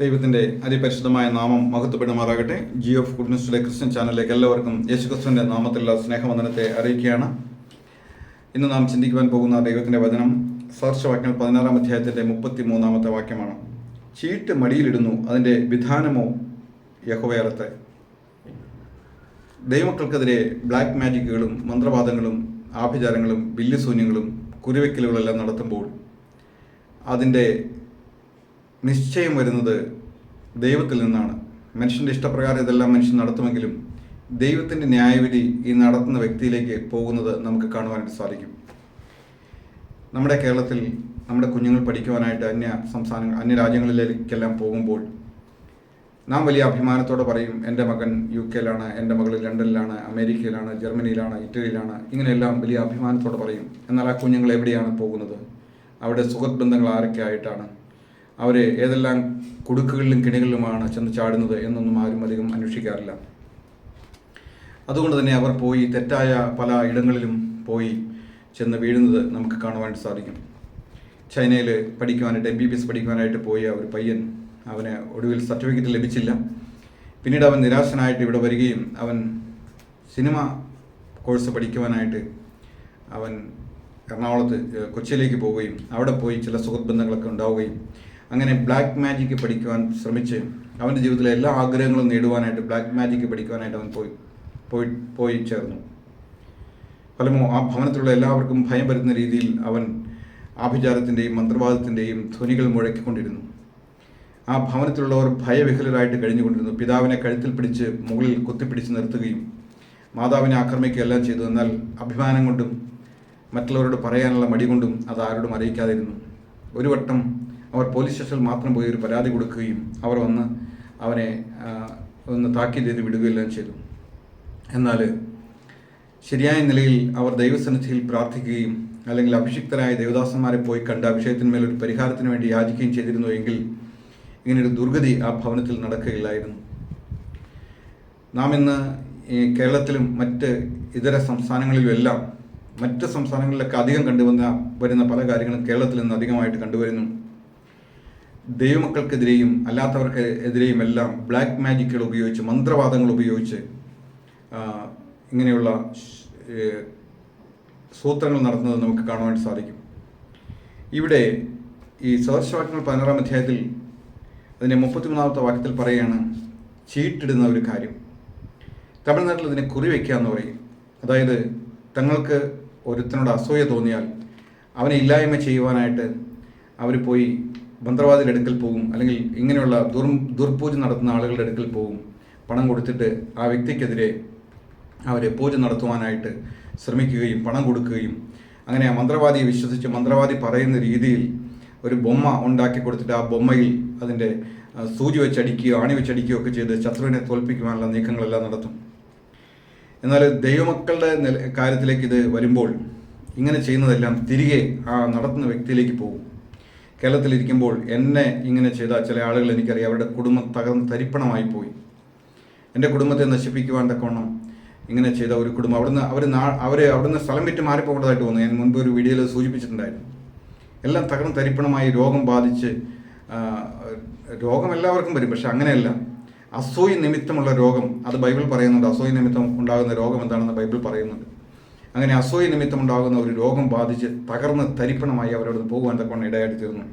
ദൈവത്തിന്റെ അതിപരിശുദ്ധമായ നാമം മഹത്വപ്പെടുമാറാകട്ടെ. ജി ഓഫ് ഗുഡ്നസ്റ്റുടെ ക്രിസ്ത്യൻ ചാനലിലേക്ക് എല്ലാവർക്കും യേശുക്രിസ്തുവിന്റെ നാമത്തിലുള്ള സ്നേഹവന്ദനത്തെ അറിയിക്കുകയാണ്. ഇന്ന് നാം ചിന്തിക്കുവാൻ പോകുന്ന ദൈവത്തിന്റെ വചനം സഹർഷവാക്യങ്ങൾ പതിനാറാം അധ്യായത്തിന്റെ മുപ്പത്തി മൂന്നാമത്തെ വാക്യമാണ്. ചീട്ട് മടിയിലിടുന്നു അതിന്റെ വിധാനമോ യഹോവയറത്തെ ദൈവമക്കൾക്കെതിരെ ബ്ലാക്ക് മാജിക്കുകളും മന്ത്രവാദങ്ങളും ആഭിചാരങ്ങളും ബില്ലുശൂന്യങ്ങളും കുരുവെക്കലുകളെല്ലാം നടത്തുമ്പോൾ അതിന്റെ നിശ്ചയം വരുന്നത് ദൈവത്തിൽ നിന്നാണ്. മനുഷ്യന്റെ ഇഷ്ടപ്രകാരം ഇതെല്ലാം മനുഷ്യൻ നടത്തുമെങ്കിലും ദൈവത്തിന്റെ ന്യായവിധി ഈ നടത്തുന്ന വ്യക്തിയിലേക്ക് പോകുന്നത് നമുക്ക് കാണുവാനായിട്ട് സാധിക്കും. നമ്മുടെ കേരളത്തിൽ നമ്മുടെ കുഞ്ഞുങ്ങൾ പഠിക്കുവാനായിട്ട് അന്യ സംസ്ഥാനങ്ങൾ അന്യ രാജ്യങ്ങളിലേക്കെല്ലാം പോകുമ്പോൾ നാം വലിയ അഭിമാനത്തോടെ പറയും എന്റെ മകൻ യു കെയിലാണ് എന്റെ മകൾ ലണ്ടനിലാണ് അമേരിക്കയിലാണ് ജർമ്മനിയിലാണ് ഇറ്റലിയിലാണ്. ഇങ്ങനെയെല്ലാം വലിയ അഭിമാനത്തോടെ പറയും. എന്നാൽ ആ കുഞ്ഞുങ്ങൾ എവിടെയാണ് പോകുന്നത്? അവിടെ സുഹൃത്ത് ബന്ധങ്ങൾ ആരൊക്കെ ആയിട്ടാണ് അവർ ഏതെല്ലാം കുടുക്കുകളിലും കിണികളിലുമാണ് ചെന്ന് ചാടുന്നത് എന്നൊന്നും ആരും അധികം അന്വേഷിക്കാറില്ല. അതുകൊണ്ട് തന്നെ അവർ പോയി തെറ്റായ പല ഇടങ്ങളിലും പോയി ചെന്ന് വീഴുന്നത് നമുക്ക് കാണുവാനായിട്ട് സാധിക്കും. ചൈനയിൽ പഠിക്കുവാനായിട്ട് എം ബി ബി എസ് പഠിക്കുവാനായിട്ട് പോയ ഒരു പയ്യൻ അവന് ഒടുവിൽ സർട്ടിഫിക്കറ്റ് ലഭിച്ചില്ല. പിന്നീട് അവൻ നിരാശനായിട്ട് ഇവിടെ വരികയും അവൻ സിനിമ കോഴ്സ് പഠിക്കുവാനായിട്ട് അവൻ എറണാകുളത്ത് കൊച്ചിയിലേക്ക് പോവുകയും അവിടെ പോയി ചില സുഹൃത്ത് ബന്ധങ്ങളൊക്കെ ഉണ്ടാവുകയും അങ്ങനെ ബ്ലാക്ക് മാജിക്ക് പഠിക്കുവാൻ ശ്രമിച്ച് അവന്റെ ജീവിതത്തിലെ എല്ലാ ആഗ്രഹങ്ങളും നേടുവാനായിട്ട് ബ്ലാക്ക് മാജിക്ക് പഠിക്കുവാനായിട്ട് അവൻ പോയി പോയി പോയി ചേർന്നു. ഫലമോ ആ ഭവനത്തിലുള്ള എല്ലാവർക്കും ഭയം വരുന്ന രീതിയിൽ അവൻ ആഭിചാരത്തിന്റെയും മന്ത്രവാദത്തിന്റെയും ധ്വനികൾ മുഴക്കിക്കൊണ്ടിരുന്നു. ആ ഭവനത്തിലുള്ളവർ ഭയവിഹലരായിട്ട് കഴിഞ്ഞുകൊണ്ടിരുന്നു. പിതാവിനെ കഴുത്തിൽ പിടിച്ച് മുകളിൽ കുത്തിപ്പിടിച്ച് നിർത്തുകയും മാതാവിനെ ആക്രമിക്കുകയെല്ലാം ചെയ്തു. എന്നാൽ അഭിമാനം കൊണ്ടും മറ്റുള്ളവരോട് പറയാനുള്ള മടി കൊണ്ടും അത് ആരോടും അറിയിക്കാതിരുന്നു. ഒരു വട്ടം അവർ പോലീസ് സ്റ്റേഷനിൽ മാത്രം പോയി ഒരു പരാതി കൊടുക്കുകയും അവർ വന്ന് അവനെ ഒന്ന് താക്കീത് ചെയ്ത് വിടുകയെല്ലാം ചെയ്തു. എന്നാൽ ശരിയായ നിലയിൽ അവർ ദൈവസന്നിധിയിൽ പ്രാർത്ഥിക്കുകയും അല്ലെങ്കിൽ അഭിഷിക്തരായ ദേവദാസന്മാരെ പോയി കണ്ട് അഭിഷേകത്തിന്മേൽ ഒരു പരിഹാരത്തിന് വേണ്ടി യാചിക്കുകയും ചെയ്തിരുന്നു എങ്കിൽ ഇങ്ങനൊരു ദുർഗതി ആ ഭവനത്തിൽ നടക്കുകയില്ലായിരുന്നു. നാം ഇന്ന് കേരളത്തിലും മറ്റ് ഇതര സംസ്ഥാനങ്ങളിലുമെല്ലാം മറ്റ് സംസ്ഥാനങ്ങളിലൊക്കെ അധികം കണ്ടുവന്ന വരുന്ന പല കാര്യങ്ങളും കേരളത്തിൽ നിന്ന് അധികമായിട്ട് കണ്ടുവരുന്നു. ദൈവമക്കൾക്കെതിരെയും അല്ലാത്തവർക്ക് എതിരെയും എല്ലാം ബ്ലാക്ക് മാജിക്കുകൾ ഉപയോഗിച്ച് മന്ത്രവാദങ്ങൾ ഉപയോഗിച്ച് ഇങ്ങനെയുള്ള സൂത്രങ്ങൾ നടത്തുന്നത് നമുക്ക് കാണുവാൻ സാധിക്കും. ഇവിടെ ഈ സദർശവാക്യങ്ങൾ പതിനാറാം അധ്യായത്തിൽ അതിന്റെ മുപ്പത്തിമൂന്നാമത്തെ വാക്യത്തിൽ പറയുകയാണ് ചീട്ടിടുന്ന ഒരു കാര്യം. തമിഴ്നാട്ടിൽ അതിനെ കുറി വയ്ക്കുക എന്ന് പറയും. അതായത് തങ്ങൾക്ക് ഒരുത്തനോട് അസൂയ തോന്നിയാൽ അവനെ ഇല്ലായ്മ ചെയ്യുവാനായിട്ട് അവർ പോയി മന്ത്രവാദിയുടെ അടുക്കൽ പോകും. അല്ലെങ്കിൽ ഇങ്ങനെയുള്ള ദുർ ദുർപൂജ നടത്തുന്ന ആളുകളുടെ അടുക്കൽ പോകും. പണം കൊടുത്തിട്ട് ആ വ്യക്തിക്കെതിരെ അവരെ പൂജ നടത്തുവാനായിട്ട് ശ്രമിക്കുകയും പണം കൊടുക്കുകയും അങ്ങനെ ആ മന്ത്രവാദിയെ വിശ്വസിച്ച് മന്ത്രവാദി പറയുന്ന രീതിയിൽ ഒരു ബൊമ്മ ഉണ്ടാക്കി കൊടുത്തിട്ട് ആ ബൊമ്മയിൽ അതിന്റെ സൂചി വെച്ചടിക്കുകയോ ആണി വെച്ചടിക്കുകയോ ഒക്കെ ചെയ്ത് ശത്രുവിനെ തോൽപ്പിക്കുവാനുള്ള നീക്കങ്ങളെല്ലാം നടത്തും. എന്നാൽ ദൈവമക്കളുടെ കാര്യത്തിലേക്ക് ഇത് വരുമ്പോൾ ഇങ്ങനെ ചെയ്യുന്നതെല്ലാം തിരികെ ആ നടത്തുന്ന വ്യക്തിയിലേക്ക് പോകും. കേരളത്തിലിരിക്കുമ്പോൾ എന്നെ ഇങ്ങനെ ചെയ്ത ചില ആളുകൾ എനിക്കറിയാം. അവരുടെ കുടുംബം തകർന്ന് തരിപ്പണമായി പോയി. എന്റെ കുടുംബത്തെ നശിപ്പിക്കുവാൻ തക്കവണ്ണം ഇങ്ങനെ ചെയ്ത ഒരു കുടുംബം അവിടുന്ന് അവർ നാ അവർ അവിടുന്ന് സ്ഥലം വിറ്റ് മാറിപ്പോകേണ്ടതായിട്ട് വന്നു. ഞാൻ മുൻപ് ഒരു വീഡിയോയിൽ സൂചിപ്പിച്ചിട്ടുണ്ടായിരുന്നു. എല്ലാം തകർന്ന് തരിപ്പണമായി രോഗം ബാധിച്ച് രോഗം എല്ലാവർക്കും വരും പക്ഷെ അങ്ങനെയല്ല. അസൂയ നിമിത്തമുള്ള രോഗം അത് ബൈബിൾ പറയുന്നുണ്ട് അസൂയ നിമിത്തം ഉണ്ടാകുന്ന രോഗം എന്താണെന്ന് ബൈബിൾ പറയുന്നുണ്ട്. അങ്ങനെ അസൂയ നിമിത്തം ഉണ്ടാകുന്ന ഒരു രോഗം ബാധിച്ച് തകർന്ന് തരിപ്പണമായി അവരോട് പോകുവാൻ തക്കവണ്ണം ഇടയായിട്ട് തീർന്നു.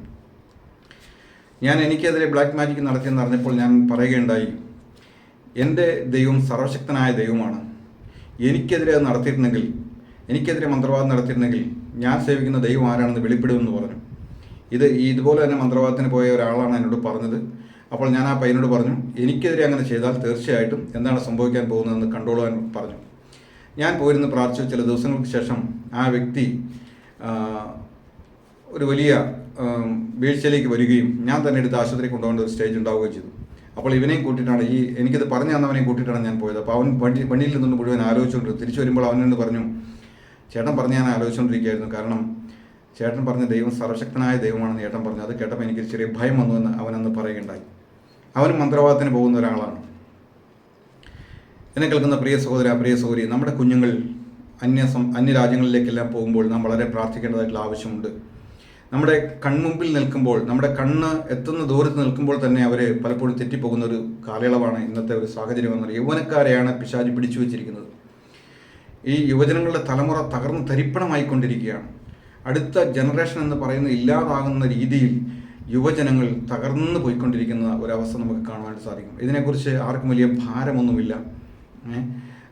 ഞാൻ എനിക്കെതിരെ ബ്ലാക്ക് മാജിക് നടത്തിയെന്ന് അറിഞ്ഞപ്പോൾ ഞാൻ പറയുകയുണ്ടായി എന്റെ ദൈവം സർവശക്തനായ ദൈവമാണ്. എനിക്കെതിരെ അത് നടത്തിയിരുന്നെങ്കിൽ എനിക്കെതിരെ മന്ത്രവാദം നടത്തിയിരുന്നെങ്കിൽ ഞാൻ സേവിക്കുന്ന ദൈവം ആരാണെന്ന് വെളിപ്പെടുമെന്ന് പറഞ്ഞു. ഇത് ഇതുപോലെ തന്നെ മന്ത്രവാദത്തിന് പോയ ഒരാളാണ് എന്നോട് പറഞ്ഞത്. അപ്പോൾ ഞാൻ ആ പയ്യനോട് പറഞ്ഞു എനിക്കെതിരെ അങ്ങനെ ചെയ്താൽ തീർച്ചയായിട്ടും എന്താണ് സംഭവിക്കാൻ പോകുന്നതെന്ന് കണ്ടോളുവാൻ പറഞ്ഞു. ഞാൻ പോയിരുന്ന് പ്രാർത്ഥിച്ചു ചില ദിവസങ്ങൾക്ക് ശേഷം ആ വ്യക്തി ഒരു വലിയ വീഴ്ചയിലേക്ക് വരികയും ഞാൻ തന്നെ എടുത്ത് ആശുപത്രി കൊണ്ടുപോകേണ്ട ഒരു സ്റ്റേജ് ഉണ്ടാവുകയും ചെയ്തു. അപ്പോൾ ഇവനെയും കൂട്ടിയിട്ടാണ് ഈ എനിക്കിത് പറഞ്ഞു തന്നവനെയും കൂട്ടിയിട്ടാണ് ഞാൻ പോയത്. അപ്പോൾ അവൻ വണ്ടി വണ്ടിയിൽ നിന്ന് മുഴുവൻ ആലോചിച്ചുകൊണ്ട് തിരിച്ചു വരുമ്പോൾ അവനോട് പറഞ്ഞു ചേട്ടൻ പറഞ്ഞ് ഞാൻ ആലോചിച്ചുകൊണ്ടിരിക്കുകയായിരുന്നു. കാരണം ചേട്ടൻ പറഞ്ഞ ദൈവം സർവശക്തനായ ദൈവമാണെന്ന് ചേട്ടൻ പറഞ്ഞു. അത് കേട്ടപ്പോൾ എനിക്ക് ചെറിയ ഭയം വന്നു എന്ന് അവനന്ന് പറയുകയുണ്ടായി. അവനും മന്ത്രവാദത്തിന് പോകുന്ന ഒരാളാണ്. എന്നെ കേൾക്കുന്ന പ്രിയ സഹോദര പ്രിയ സഹോദരി നമ്മുടെ കുഞ്ഞുങ്ങൾ അന്യ സം അന്യ രാജ്യങ്ങളിലേക്കെല്ലാം പോകുമ്പോൾ നാം വളരെ പ്രാർത്ഥിക്കേണ്ടതായിട്ടുള്ള ആവശ്യമുണ്ട്. നമ്മുടെ കൺമുമ്പിൽ നിൽക്കുമ്പോൾ നമ്മുടെ കണ്ണ് എത്തുന്ന ദൂരത്ത് നിൽക്കുമ്പോൾ തന്നെ അവർ പലപ്പോഴും തെറ്റിപ്പോകുന്ന ഒരു കാലയളവാണ് ഇന്നത്തെ ഒരു സാഹചര്യം എന്നത് യൗവനക്കാരെയാണ് പിശാചി പിടിച്ചു വെച്ചിരിക്കുന്നത്. ഈ യുവജനങ്ങളുടെ തലമുറ തകർന്ന് തരിപ്പണമായിക്കൊണ്ടിരിക്കുകയാണ്. അടുത്ത ജനറേഷൻ എന്ന് പറയുന്ന ഇല്ലാതാകുന്ന രീതിയിൽ യുവജനങ്ങൾ തകർന്നു പോയിക്കൊണ്ടിരിക്കുന്ന ഒരവസ്ഥ നമുക്ക് കാണുവാനായിട്ട് സാധിക്കും. ഇതിനെക്കുറിച്ച് ആർക്കും വലിയ ഭാരമൊന്നുമില്ല?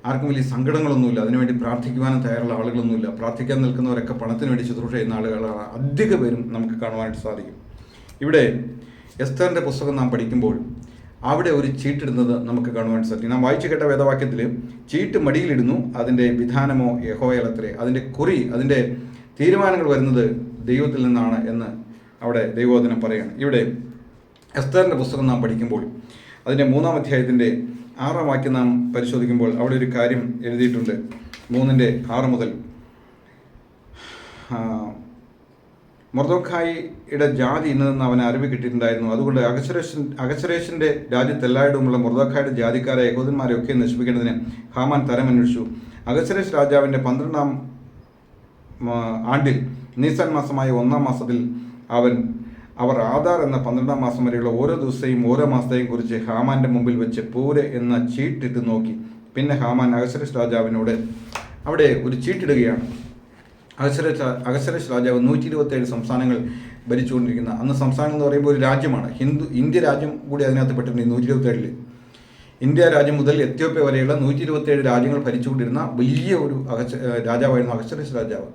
ആർക്കും വലിയ സങ്കടങ്ങളൊന്നുമില്ല. അതിനുവേണ്ടി പ്രാർത്ഥിക്കുവാനും തയ്യാറുള്ള ആളുകളൊന്നുമില്ല. പ്രാർത്ഥിക്കാൻ നിൽക്കുന്നവരൊക്കെ പണത്തിന് വേണ്ടി ശുശ്രൂഷ ചെയ്യുന്ന ആളുകളാണ് അധിക പേരും നമുക്ക് കാണുവാനായിട്ട് സാധിക്കും. ഇവിടെ എസ്തറിന്റെ പുസ്തകം നാം പഠിക്കുമ്പോൾ അവിടെ ഒരു ചീട്ടിടുന്നത് നമുക്ക് കാണുവാൻ സാധിക്കും. നാം വായിച്ചു കേട്ട വേദവാക്യത്തിൽ ചീട്ട് മടിയിലിടുന്നു അതിന്റെ വിധാനമോ യഹോയലത്രേ അതിന്റെ കുറി അതിന്റെ തീരുമാനങ്ങൾ വരുന്നത് ദൈവത്തിൽ നിന്നാണ് എന്ന് അവിടെ ദൈവോധനം പറയുകയാണ്. ഇവിടെ എസ്തറിന്റെ പുസ്തകം നാം പഠിക്കുമ്പോൾ അതിന്റെ മൂന്നാം അധ്യായത്തിന്റെ ആറാം വാക്യം നാം പരിശോധിക്കുമ്പോൾ അവിടെ ഒരു കാര്യം എഴുതിയിട്ടുണ്ട്. മൂന്നിന്റെ ആറ് മുതൽ. മൊർദോഖായിയുടെ ജാതി ഇന്നതെന്ന് അവൻ അറിവ് കിട്ടിയിട്ടുണ്ടായിരുന്നു. അതുകൊണ്ട് അഗസരേഷൻ അഗസരേഷന്റെ രാജ്യത്തെല്ലായിടവുമുള്ള മൊർദോഖായുടെ ജാതിക്കാരെ യഹോദന്മാരെയൊക്കെ നശിപ്പിക്കേണ്ടതിന് ഹാമാൻ തരമന്വേഷിച്ചു. അഗസരേഷ് രാജാവിന്റെ പന്ത്രണ്ടാം ആണ്ടിൽ നീസാൻ മാസമായ ഒന്നാം മാസത്തിൽ അവൻ അവർ ആധാർ എന്ന പന്ത്രണ്ടാം മാസം വരെയുള്ള ഓരോ ദിവസത്തെയും ഓരോ മാസത്തെയും കുറിച്ച് ഹാമാന്റെ മുമ്പിൽ വെച്ച് പൂരെ എന്ന ചീട്ടിട്ട് നോക്കി. പിന്നെ ഹാമാൻ അഗസരസ് രാജാവിനോട് അവിടെ ഒരു ചീട്ടിടുകയാണ്. അഗസരസ് അഗസരസ് രാജാവ് നൂറ്റി ഇരുപത്തേഴ് സംസ്ഥാനങ്ങൾ ഭരിച്ചുകൊണ്ടിരിക്കുന്ന അന്ന് സംസ്ഥാനം എന്ന് പറയുമ്പോൾ ഒരു രാജ്യമാണ്. ഹിന്ദു ഇന്ത്യ രാജ്യം കൂടി അതിനകത്ത് പെട്ടിട്ടുണ്ട് നൂറ്റി ഇരുപത്തേഴിൽ ഇന്ത്യ രാജ്യം മുതൽ എത്യോപ്യ വരെയുള്ള നൂറ്റി ഇരുപത്തേഴ് രാജ്യങ്ങൾ ഭരിച്ചുകൊണ്ടിരുന്ന വലിയ ഒരു അഗച്ച രാജാവായിരുന്നു അഗസരസ് രാജാവ്.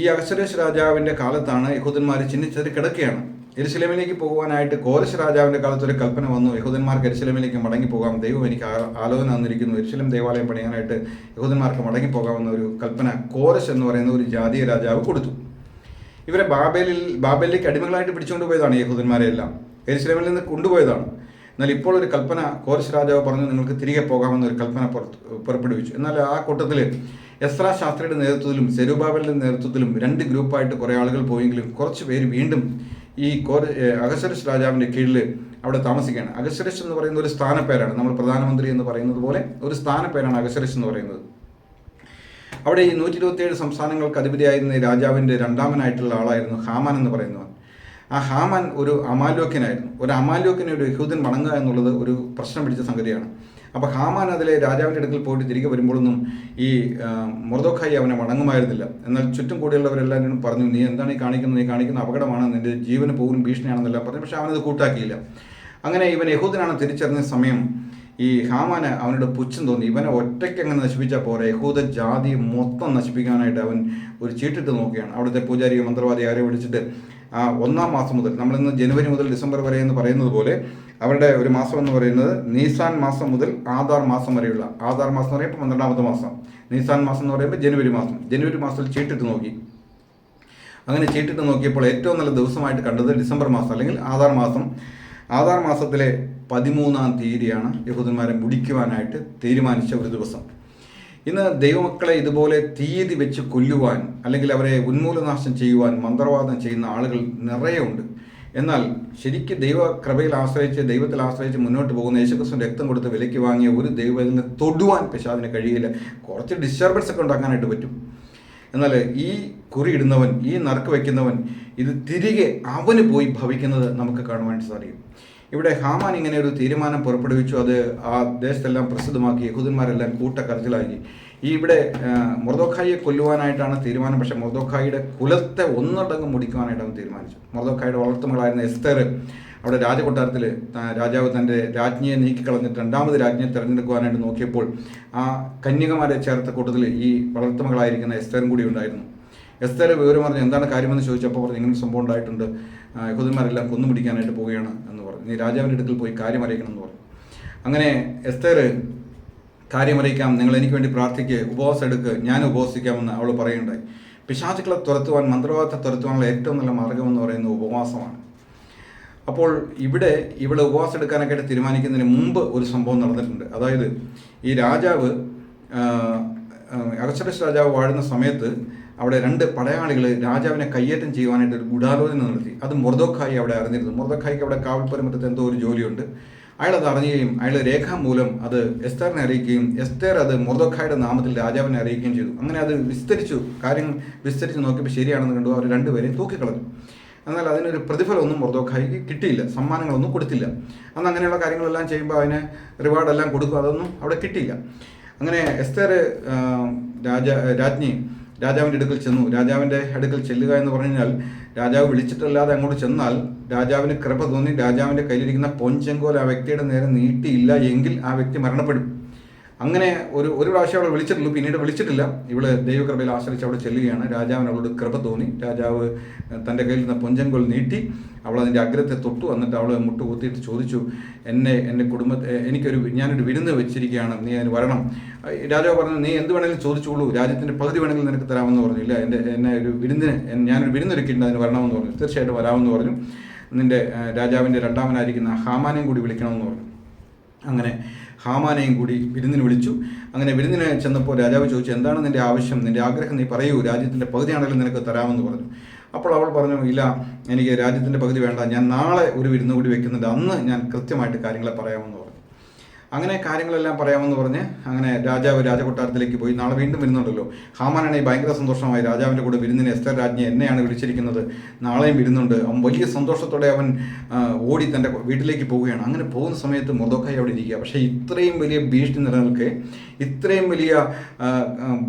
ഈ അക്ഷരേഷ് രാജാവിന്റെ കാലത്താണ് യഹൂദന്മാർ ചിഹ്നിച്ചത് കിടക്കുകയാണ്. എരിശിലമിലേക്ക് പോകുവാനായിട്ട് കോരശ് രാജാവിന്റെ കാലത്ത് ഒരു കൽപ്പന വന്നു. യഹൂദന്മാർക്ക് എരിശിലമിലേക്ക് മടങ്ങി പോകാം. ദൈവം എനിക്ക് ആലോചന തന്നിരിക്കുന്നു. എരിശിലം ദേവാലയം പണിയാനായിട്ട് യഹൂദന്മാർക്ക് മടങ്ങി പോകാമെന്ന ഒരു കൽപ്പന കോരശ് എന്ന് പറയുന്ന ഒരു ജാതീയ രാജാവ് കൊടുത്തു. ഇവരെ ബാബേലിൽ ബാബേലിലേക്ക് അടിമകളായിട്ട് പിടിച്ചുകൊണ്ട് പോയതാണ് യഹൂദന്മാരെ എല്ലാം. എരിശിലമിൽ നിന്ന് കൊണ്ടുപോയതാണ്. എന്നാൽ ഇപ്പോൾ ഒരു കൽപ്പന കോരശ് രാജാവ് പറഞ്ഞു നിങ്ങൾക്ക് തിരികെ പോകാമെന്നൊരു കൽപ്പന പുറത്ത് പുറപ്പെടുവിച്ചു. എന്നാൽ ആ കൂട്ടത്തിൽ എസ്രാ ശാസ്ത്രിയുടെ നേതൃത്വത്തിലും സെരുബാബലിന്റെ നേതൃത്വത്തിലും രണ്ട് ഗ്രൂപ്പായിട്ട് കുറേ ആളുകൾ പോയെങ്കിലും കുറച്ച് പേര് വീണ്ടും ഈ കോ അഗസരസ് രാജാവിന്റെ കീഴിൽ അവിടെ താമസിക്കുകയാണ്. അഗസരസ് എന്ന് പറയുന്ന ഒരു സ്ഥാനപ്പേരാണ്. നമ്മൾ പ്രധാനമന്ത്രി എന്ന് പറയുന്നത് പോലെ ഒരു സ്ഥാനപ്പേരാണ് അഗസരസ് എന്ന് പറയുന്നത്. അവിടെ ഈ നൂറ്റി ഇരുപത്തിയേഴ് സംസ്ഥാനങ്ങൾക്ക് അധിപതിയായിരുന്ന രാജാവിന്റെ രണ്ടാമനായിട്ടുള്ള ആളായിരുന്നു ഹാമാൻ എന്ന് പറയുന്നവൻ. ആ ഹാമാൻ ഒരു അമാലോക്യനായിരുന്നു. ഒരു അമാലോക്യനെ ഒരു യഹൂദൻ വണങ്ങുക എന്നുള്ളത് ഒരു പ്രശ്നം പിടിച്ച സംഗതിയാണ്. അപ്പോൾ ഹാമാൻ അതിലെ രാജാവിന്റെ അടുക്കൽ പോയിട്ട് തിരികെ വരുമ്പോഴൊന്നും ഈ മൃദോഖായി അവനെ വണങ്ങുമായിരുന്നില്ല. എന്നാൽ ചുറ്റും കൂടിയുള്ളവരെല്ലാവരും പറഞ്ഞു നീ എന്താണ് ഈ കാണിക്കുന്നത്? നീ കാണിക്കുന്ന അപകടമാണ്. നിന്റെ ജീവന് പോകും ഭീഷണിയാണെന്നെല്ലാം. പറഞ്ഞു പക്ഷെ അവനത് കൂട്ടാക്കിയില്ല. അങ്ങനെ ഇവൻ യഹൂദനാണ് തിരിച്ചറിഞ്ഞ സമയം ഈ ഹാമാന് അവനോട് പുച്ഛം തോന്നി. ഇവനെ ഒറ്റയ്ക്ക് അങ്ങനെ നശിപ്പിച്ചാൽ പോരെ? യഹൂദ ജാതി മൊത്തം നശിപ്പിക്കാനായിട്ട് അവൻ ഒരു ചീട്ടിട്ട് നോക്കുകയാണ്. അവിടുത്തെ പൂജാരി മന്ത്രവാദി ആരെ വിളിച്ചിട്ട് ആ ഒന്നാം മാസം മുതൽ നമ്മളിന്ന് ജനുവരി മുതൽ ഡിസംബർ വരെ എന്ന് പറയുന്നത് പോലെ അവരുടെ ഒരു മാസം എന്ന് പറയുന്നത് നീസാൻ മാസം മുതൽ ആധാർ മാസം വരെയുള്ള ആധാർ മാസം എന്ന് പറയുമ്പോൾ പന്ത്രണ്ടാമത്തെ മാസം നീസാൻ മാസം എന്ന് പറയുമ്പോൾ ജനുവരി മാസം ജനുവരി മാസത്തിൽ ചീട്ടിട്ട് നോക്കി. അങ്ങനെ ചീട്ടിട്ട് നോക്കിയപ്പോൾ ഏറ്റവും നല്ല ദിവസമായിട്ട് കണ്ടത് ഡിസംബർ മാസം അല്ലെങ്കിൽ ആധാർ മാസം. ആധാർ മാസത്തിലെ പതിമൂന്നാം തീയതിയാണ് യഹൂദന്മാരെ മുടിക്കുവാനായിട്ട് തീരുമാനിച്ച ഒരു ദിവസം. ഇന്ന് ദൈവമക്കളെ ഇതുപോലെ തീയതി വെച്ച് കൊല്ലുവാൻ അല്ലെങ്കിൽ അവരെ ഉന്മൂലനാശം ചെയ്യുവാൻ മന്ത്രവാദം ചെയ്യുന്ന ആളുകൾ നിറയെ ഉണ്ട്. എന്നാൽ ശരിക്ക് ദൈവ കൃപയിൽ ആശ്രയിച്ച് ദൈവത്തിൽ ആശ്രയിച്ച് മുന്നോട്ട് പോകുന്ന യേശുക്രിസ്തു രക്തം കൊടുത്ത് വിലയ്ക്ക് വാങ്ങിയ ഒരു ദൈവത്തിനെ തൊടുവാൻ പിശാദിന് കഴിയില്ല. കുറച്ച് ഡിസ്റ്റർബൻസ് ഒക്കെ ഉണ്ടാക്കാനായിട്ട് പറ്റും. എന്നാൽ ഈ കുറി ഇടുന്നവൻ ഈ നറുക്ക് വയ്ക്കുന്നവൻ ഇത് തിരികെ അവന് പോയി ഭവിക്കുന്നത് നമുക്ക് കാണുവാൻ സാധിക്കും. ഇവിടെ ഹാമാൻ ഇങ്ങനെ ഒരു തീരുമാനം പുറപ്പെടുവിച്ചു. അത് ആ ദേശത്തെല്ലാം പ്രസിദ്ധമാക്കി യഹൂദന്മാരെല്ലാം കൂട്ടക്കരച്ചിലാക്കി. ഈ ഇവിടെ മൊർദോഖായിയെ കൊല്ലുവാനായിട്ടാണ് തീരുമാനം. പക്ഷേ മൊർദോഖായിയുടെ കുലത്തെ ഒന്നടങ്കം മുടിക്കുവാനായിട്ട് അവൻ തീരുമാനിച്ചു. മൊർദോഖായിയുടെ വളർത്തുമകളായിരുന്ന എസ്തർ അവിടെ രാജകൊട്ടാരത്തിൽ രാജാവ് തന്റെ രാജ്ഞിയെ നീക്കിക്കളഞ്ഞിട്ട് രണ്ടാമത് രാജ്ഞിയെ തിരഞ്ഞെടുക്കുവാനായിട്ട് നോക്കിയപ്പോൾ ആ കന്യകമാരെ ചേർത്ത കൂട്ടത്തിൽ ഈ വളർത്തുമകളായിരിക്കുന്ന എസ്തറും കൂടി ഉണ്ടായിരുന്നു. എസ്തർ വിവരം പറഞ്ഞു എന്താണ് കാര്യമെന്ന് ചോദിച്ചപ്പോൾ പറഞ്ഞു ഇങ്ങനെ സംഭവം ഉണ്ടായിട്ടുണ്ട്. യഹൂദന്മാരെല്ലാം കൊന്നു പിടിക്കാനായിട്ട് പോവുകയാണ് നീ രാജാവിന്റെ അടുക്കൽ പോയി കാര്യം അറിയിക്കണം എന്ന് പറഞ്ഞു. അങ്ങനെ എസ്തേർ കാര്യമറിയിക്കാം നിങ്ങൾ എനിക്ക് വേണ്ടി പ്രാർത്ഥിക്കുക ഉപവാസം എടുക്കുക ഞാൻ ഉപവസിക്കാമെന്ന് അവൾ പറയുണ്ടായി പിശാചുക്കളെ തുരത്തുവാൻ മന്ത്രവാദത്തെ തുരത്തുവാനുള്ള ഏറ്റവും നല്ല മാർഗം എന്ന് പറയുന്നത് ഉപവാസമാണ്. അപ്പോൾ ഇവിടെ ഇവിടെ ഉപവാസം എടുക്കാനൊക്കെ ആയിട്ട് തീരുമാനിക്കുന്നതിന് മുമ്പ് ഒരു സംഭവം നടന്നിട്ടുണ്ട്. അതായത് ഈ രാജാവ് അഗസ്തസ് രാജാവ് വാഴുന്ന സമയത്ത് അവിടെ രണ്ട് പടയാളികൾ രാജാവിനെ കയ്യേറ്റം ചെയ്യുവാനായിട്ട് ഒരു ഗൂഢാലോചന നടത്തി. അത് മൊർദോഖായി അവിടെ അറിഞ്ഞിരുന്നു. മൊർദോഖായിക്ക് അവിടെ കാവൽപ്പരമറ്റത്ത് എന്തോ ഒരു ജോലിയുണ്ട്. അയാൾ അത് അറിയുകയും അയാൾ രേഖാമൂലം അത് എസ്തറിനെ അറിയിക്കുകയും എസ്തേർ അത് മൊർദോഖായുടെ നാമത്തിൽ രാജാവിനെ അറിയിക്കുകയും ചെയ്തു. അങ്ങനെ അത് വിസ്തരിച്ചു. കാര്യങ്ങൾ വിസ്തരിച്ച് നോക്കിയപ്പോൾ ശരിയാണെന്ന് കണ്ടു. അവർ രണ്ടുപേരെയും തൂക്കിക്കളഞ്ഞു. എന്നാൽ അതിനൊരു പ്രതിഫലമൊന്നും മൊർദോഖായിക്ക് കിട്ടിയില്ല. സമ്മാനങ്ങളൊന്നും കൊടുത്തില്ല. അന്ന് അങ്ങനെയുള്ള കാര്യങ്ങളെല്ലാം ചെയ്യുമ്പോൾ അതിന് റിവാർഡെല്ലാം കൊടുക്കും. അതൊന്നും അവിടെ കിട്ടിയില്ല. അങ്ങനെ എസ്തേർ രാജ രാജ്ഞി രാജാവിന്റെ അടുക്കൽ ചെന്നു. രാജാവിന്റെ അടുക്കൽ ചെല്ലുക എന്ന് പറഞ്ഞാൽ രാജാവ് വിളിച്ചിട്ടല്ലാതെ അങ്ങോട്ട് ചെന്നാൽ രാജാവിന് കൃപ തോന്നി രാജാവിന്റെ കയ്യിലിരിക്കുന്ന പൊൻചെങ്കോൽ ആ വ്യക്തിയുടെ നേരെ നീട്ടിയില്ല എങ്കിൽ ആ വ്യക്തി മരണപ്പെടും. അങ്ങനെ ഒരു ഒരു പ്രാവശ്യം അവളെ വിളിച്ചിട്ടുള്ളൂ. പിന്നീട് വിളിച്ചിട്ടില്ല. ഇവൾ ദൈവകൃപയിൽ ആശ്രയിച്ച് അവിടെ ചെല്ലുകയാണ്. രാജാവിന് അവളോട് കൃപ തോന്നി. രാജാവ് തന്റെ കയ്യിൽ നിന്ന് പൊഞ്ചൻകൊൽ നീട്ടി അവൾ അതിന്റെ അഗ്രത്തെ തൊട്ടു. എന്നിട്ട് അവൾ മുട്ടുകുത്തിയിട്ട് ചോദിച്ചു എന്നെ എന്റെ കുടുംബത്തെ എനിക്കൊരു ഞാനൊരു വിരുന്ന് വെച്ചിരിക്കുകയാണ്. നീ അതിന് വരണം. രാജാവ് പറഞ്ഞു നീ എന്ത് വേണമെങ്കിലും ചോദിച്ചോളൂ. രാജ്യത്തിന്റെ പകുതി വേണമെങ്കിലും നിനക്ക് തരാമെന്ന് പറഞ്ഞു. ഇല്ല എന്റെ എന്നെ ഒരു വിരുന്നിന് ഞാനൊരു വിരുന്നൊരുക്കിയിട്ടുണ്ട് അതിന് വരണമെന്ന് പറഞ്ഞു. തീർച്ചയായിട്ടും വരാമെന്ന് പറഞ്ഞു. നിന്റെ രാജാവിന്റെ രണ്ടാമനായിരിക്കുന്ന ഹാമാനെയും കൂടി വിളിക്കണമെന്ന് പറഞ്ഞു. അങ്ങനെ ഹാമാനെയും കൂടി വിരുന്നിന് വിളിച്ചു. അങ്ങനെ വിരുന്നിന് ചെന്നപ്പോൾ രാജാവ് ചോദിച്ചു എന്താണ് നിന്റെ ആവശ്യം? നിന്റെ ആഗ്രഹം നീ പറയൂ. രാജ്യത്തിന്റെ പകുതിയാണെങ്കിലും നിനക്ക് തരാമെന്ന് പറഞ്ഞു. അപ്പോൾ അവൾ പറഞ്ഞു ഇല്ല എനിക്ക് രാജ്യത്തിന്റെ പകുതി വേണ്ട. ഞാൻ നാളെ ഒരു വിരുന്ന് കൂടി വെക്കുന്നുണ്ട്. അന്ന് ഞാൻ കൃത്യമായിട്ട് കാര്യങ്ങളെ പറയാമെന്ന് പറഞ്ഞു. അങ്ങനെ കാര്യങ്ങളെല്ലാം പറയാമെന്ന് പറഞ്ഞ് അങ്ങനെ രാജാവ് രാജകൊട്ടാരത്തിലേക്ക് പോയി. നാളെ വീണ്ടും വരുന്നുണ്ടല്ലോ. ഹാമാനാണെങ്കിൽ ഭയങ്കര സന്തോഷമായി. രാജാവിന്റെ കൂടെ വിരുന്നിന് എസ്തർ രാജ്ഞി എന്നെയാണ് വിളിച്ചിരിക്കുന്നത്. നാളെയും വരുന്നുണ്ട്. അവൻ വലിയ സന്തോഷത്തോടെ അവൻ ഓടി തന്റെ വീട്ടിലേക്ക് പോവുകയാണ്. അങ്ങനെ പോകുന്ന സമയത്ത് മൊതക്കായി അവിടെ ഇരിക്കുക. പക്ഷേ ഇത്രയും വലിയ ഭീഷണി നിലനിൽക്കെ ഇത്രയും വലിയ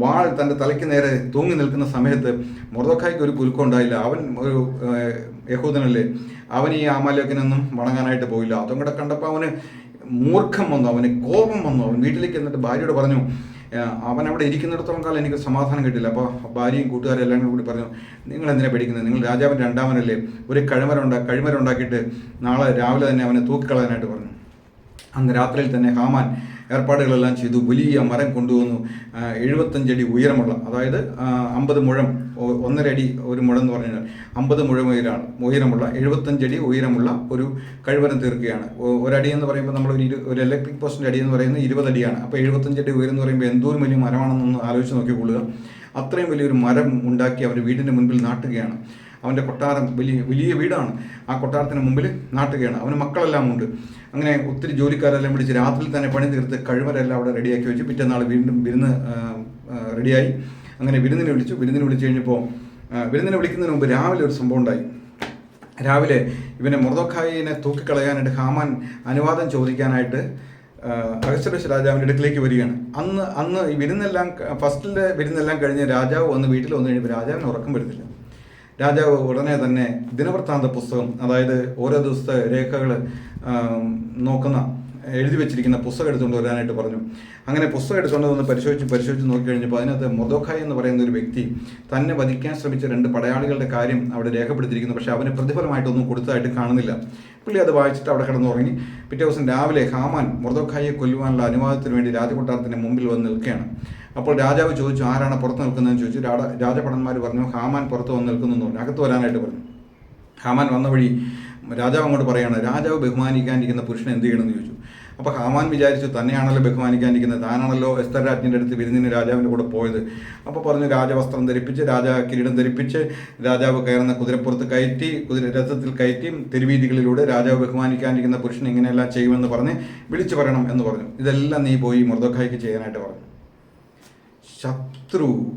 വാൾ തന്റെ തലയ്ക്ക് നേരെ തൂങ്ങി നിൽക്കുന്ന സമയത്ത് മൊറദോക്കായ്ക്ക് ഒരു കുലുക്കം ഉണ്ടായില്ല. അവൻ ഒരു യഹൂദനല്ലേ? അവൻ ഈ ആമാലോക്കിനൊന്നും വണങ്ങാനായിട്ട് പോയില്ല. അതും കൂടെ കണ്ടപ്പോൾ അവന് മൂർഖം വന്നു അവന് കോപം വന്നു. അവൻ വീട്ടിലേക്ക് എന്നിട്ട് ഭാര്യയോട് പറഞ്ഞു അവൻ അവിടെ ഇരിക്കുന്നിടത്തോളം കാലം എനിക്ക് സമാധാനം കിട്ടില്ല. അപ്പോൾ ഭാര്യയും കൂട്ടുകാരും എല്ലാം കൂടി പറഞ്ഞു നിങ്ങൾ എന്തിനാ പേടിക്കുന്നത്? നിങ്ങൾ രാജാവിന്റെ രണ്ടാമനല്ലേ? ഒരു കഴിമരുണ്ടാ കഴിമരുണ്ടാക്കിയിട്ട് നാളെ രാവിലെ തന്നെ അവനെ തൂക്കിക്കളയാനായിട്ട് പറഞ്ഞു. അന്ന് രാത്രിയിൽ തന്നെ ഹാമാൻ ഏർപ്പാടുകളെല്ലാം ചെയ്തു. വലിയ മരം കൊണ്ടുവന്നു. എഴുപത്തഞ്ചടി ഉയരമുള്ള അതായത് അമ്പത് മുഴം ഒന്നര അടി ഒരു മുഴം എന്ന് പറഞ്ഞാൽ അമ്പത് മുഴം ഉയരാണ് ഉയരമുള്ള എഴുപത്തഞ്ചടി ഉയരമുള്ള ഒരു കഴിവരം തീർക്കുകയാണ്. ഒരടി എന്ന് പറയുമ്പോൾ നമ്മൾ ഒരു ഒരു ഇലക്ട്രിക് പോസ്റ്റിന്റെ അടി എന്ന് പറയുന്നത് ഇരുപതടിയാണ്. അപ്പോൾ എഴുപത്തഞ്ചടി ഉയരം എന്ന് പറയുമ്പോൾ എന്തോരം വലിയ മരമാണെന്നൊന്ന് ആലോചിച്ച് നോക്കിക്കൊള്ളുക അത്രയും വലിയൊരു മരം ഉണ്ടാക്കി അവർ വീടിന്റെ മുൻപിൽ നാട്ടുകയാണ്. അവന്റെ കൊട്ടാരം വലിയ വലിയ വീടാണ്. ആ കൊട്ടാരത്തിന് മുമ്പിൽ നാട്ടുകയാണ്. അവന് മക്കളെല്ലാം ഉണ്ട്. അങ്ങനെ ഒത്തിരി ജോലിക്കാരെല്ലാം വിളിച്ച് രാത്രിയിൽ തന്നെ പണി തീർത്ത് കഴിവരെല്ലാം അവിടെ റെഡിയാക്കി വെച്ച് പിറ്റേന്നാൾ വീണ്ടും വിരുന്ന് റെഡിയായി. അങ്ങനെ വിരുന്നിനെ വിളിച്ചു. വിരുന്നിനെ വിളിച്ചു കഴിഞ്ഞപ്പോൾ വിരുന്നിനെ വിളിക്കുന്നതിന് മുമ്പ് രാവിലെ ഒരു സംഭവം ഉണ്ടായി. രാവിലെ ഇവനെ മുർദോഖായിനെ തൂക്കിക്കളയാനായിട്ട് ഹാമാൻ അനുവാദം ചോദിക്കാനായിട്ട് അഗസ്റ്റസ് രാജാവിന്റെ അടുക്കിലേക്ക് വരികയാണ്. അന്ന് അന്ന് ഈ വിരുന്നെല്ലാം ഫസ്റ്റിലെ വിരുന്നെല്ലാം കഴിഞ്ഞ് രാജാവ് വന്ന് വീട്ടിൽ വന്നു കഴിഞ്ഞപ്പോൾ രാജാവിന് ഉറക്കം വരുന്നില്ല. രാജാവ് ഉടനെ തന്നെ ദിനവൃത്താന്ത പുസ്തകം അതായത് ഓരോ ദിവസത്തെ രേഖകൾ നോക്കുന്ന എഴുതി വെച്ചിരിക്കുന്ന പുസ്തകം എടുത്തുകൊണ്ട് വരാനായിട്ട് പറഞ്ഞു. അങ്ങനെ പുസ്തകം എടുത്തുകൊണ്ട് വന്ന് പരിശോധിച്ച് പരിശോധിച്ച് നോക്കി കഴിഞ്ഞപ്പോൾ അതിനകത്ത് മൊദോഖായ് എന്ന് പറയുന്ന ഒരു വ്യക്തി തന്നെ വധിക്കാൻ ശ്രമിച്ച രണ്ട് പടയാളികളുടെ കാര്യം അവിടെ രേഖപ്പെടുത്തിയിരിക്കുന്നു. പക്ഷേ അവന് പ്രതിഫലമായിട്ടൊന്നും കൊടുത്തതായിട്ട് കാണുന്നില്ല. പുള്ളി അത് വായിച്ചിട്ട് അവിടെ കിടന്നുറങ്ങി. പിറ്റേ ദിവസം രാവിലെ ഹാമാൻ മൊർദോഖായെ കൊല്ലുവാനുള്ള അനുവാദത്തിന് വേണ്ടി രാജകൊട്ടാരത്തിന്റെ മുമ്പിൽ വന്ന് നിൽക്കുകയാണ്. അപ്പോൾ രാജാവ് ചോദിച്ചു ആരാണ് പുറത്ത് നിൽക്കുന്നതെന്ന്? ചോദിച്ചു. രാജ രാജഭടന്മാർ പറഞ്ഞു ഹാമാൻ പുറത്ത് വന്ന് നിൽക്കുന്നു പറഞ്ഞു. അകത്ത് വരാനായിട്ട് പറഞ്ഞു. ഹാമാൻ വന്ന വഴി രാജാവ് അങ്ങോട്ട് പറയാണ് രാജാവ് ബഹുമാനിക്കാനിരിക്കുന്ന പുരുഷൻ എന്ത് ചെയ്യണമെന്ന് ചോദിച്ചു. അപ്പോൾ ഹാമാൻ വിചാരിച്ചു തന്നെയാണല്ലോ ബഹുമാനിക്കാനിരിക്കുന്നത് താനാണല്ലോ എസ്തർ രാജ്ഞിന്റെ അടുത്ത് വിരുന്നിന് രാജാവിന്റെ കൂടെ പോയത്. അപ്പോൾ പറഞ്ഞു രാജവസ്ത്രം ധരിപ്പിച്ച് രാജ കിരീടം ധരിപ്പിച്ച് രാജാവ് കയറുന്ന കുതിരപ്പുറത്ത് കയറ്റി കുതിര രഥത്തിൽ കയറ്റി തെരുവീതികളിലൂടെ രാജാവ് ബഹുമാനിക്കാനിരിക്കുന്ന പുരുഷൻ ഇങ്ങനെയെല്ലാം ചെയ്യുമെന്ന് പറഞ്ഞ് വിളിച്ചു പറയണം എന്ന് പറഞ്ഞു. ഇതെല്ലാം നീ പോയി മൃദോഖായിക്ക് ചെയ്യാനായിട്ട് പറഞ്ഞു. ശത്രു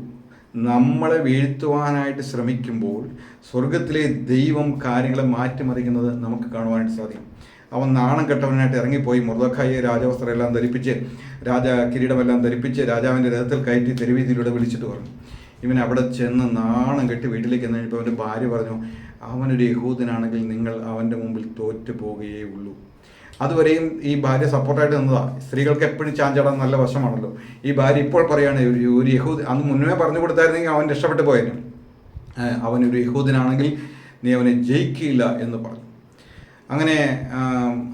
നമ്മളെ വീഴ്ത്തുവാനായിട്ട് ശ്രമിക്കുമ്പോൾ സ്വർഗത്തിലെ ദൈവം കാര്യങ്ങളെ മാറ്റിമറിക്കുന്നത് നമുക്ക് കാണുവാനായിട്ട് സാധിക്കും. അവൻ നാണം കെട്ടവനായിട്ട് ഇറങ്ങിപ്പോയി. മുർദക്കായെ രാജവസ്ത്രമെല്ലാം ധരിപ്പിച്ച് രാജ കിരീടമെല്ലാം ധരിപ്പിച്ച് രാജാവിന്റെ രഥത്തിൽ കയറ്റി തെരുവീതിയിലൂടെ വിളിച്ചിട്ട് പറഞ്ഞു. ഇവൻ അവിടെ ചെന്ന് നാണം കെട്ടി വീട്ടിലേക്ക് എന്ന് കഴിഞ്ഞപ്പോൾ അവന്റെ ഭാര്യ പറഞ്ഞു അവനൊരു യഹൂദനാണെങ്കിൽ നിങ്ങൾ അവന്റെ മുമ്പിൽ തോറ്റു പോകുകയേ ഉള്ളൂ. അതുവരെയും ഈ ഭാര്യ സപ്പോർട്ടായിട്ട് നിന്നതാണ് സ്ത്രീകൾക്ക് എപ്പോഴും ചാഞ്ചാടാൻ നല്ല വശമാണല്ലോ. ഈ ഭാര്യ ഇപ്പോൾ പറയുകയാണ് ഒരു ഒരു യഹൂദ് അന്ന് മുന്നേ പറഞ്ഞു കൊടുത്തായിരുന്നെങ്കിൽ അവൻ രക്ഷപ്പെട്ടു പോയേനെ. അവൻ അവനൊരു യഹൂദനാണെങ്കിൽ നീ അവനെ ജയിക്കില്ല എന്ന് പറഞ്ഞു. അങ്ങനെ